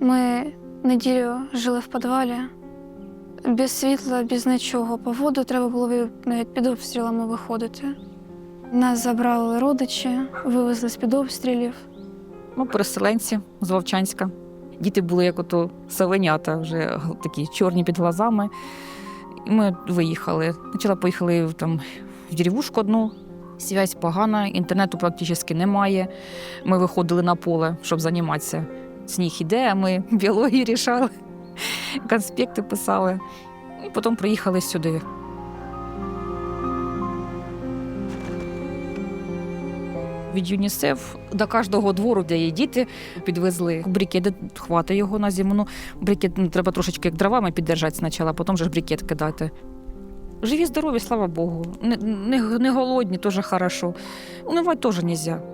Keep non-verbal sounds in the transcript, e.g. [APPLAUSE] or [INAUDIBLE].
Ми неділю жили в підвалі. Без світла, без нічого. По воду треба було навіть під обстрілами виходити. Нас забрали родичі, вивезли з-під обстрілів. Ну, переселенці з Вовчанська. Діти були як ото селенята, вже такі чорні під глазами. І ми виїхали. Спочатку поїхали там, в деревушку одну. Связь погана, інтернету практично немає. Ми виходили на поле, щоб займатися. Сніг іде, а ми [LAUGHS] біологію рішали, конспекти писали. І потім приїхали сюди. Від ЮНІСЕФ до кожного двору, де є діти, підвезли брикети, хватить його на зиму. Ну, брикет ну, треба трошечки як дровами піддержати спочатку, а потім вже ж брикет кидати. Живі, здорові, слава Богу. Не, не, не голодні, теж хорошо. Унивати теж не можна.